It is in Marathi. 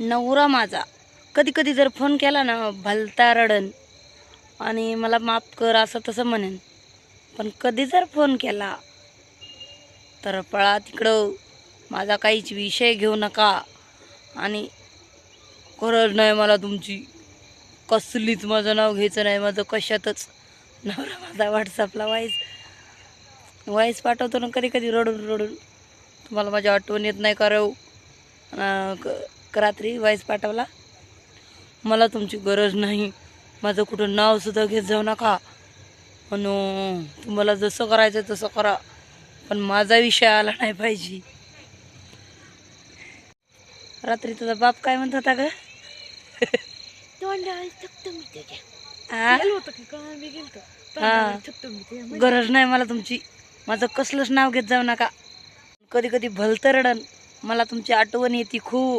नवरा माझा. कधी कधी जर फोन केला ना भलता रडन. आणि मला माफ कर असं तसं म्हणेन. पण कधी जर फोन केला तर पळा तिकडं. माझा काहीच विषय घेऊ नका. आणि गरज नाही मला तुमची. कसलीच माझं नाव घ्यायचं नाही माझं कशातच. नवरा माझा व्हॉट्सअपला वाईस वाईस पाठवतो ना कधी कधी रडून रडून. तुम्हाला माझी आठवण येत नाही करव रात्री वाईस पाठवला. मला तुमची गरज नाही. माझं कुठं नावसुद्धा घेत जाऊ नका. आणि तुम्हाला जसं करायचं तसं करा. पण माझा विषय आला नाही पाहिजे. रात्री तुझा बाप काय म्हणत होता ग? हा. थकतो मी ते गरज नाही मला तुमची. माझं कसलंच नाव घेत जाऊ नका. कधी कधी भलतं रडन. मला तुमची आठवण येते खूप.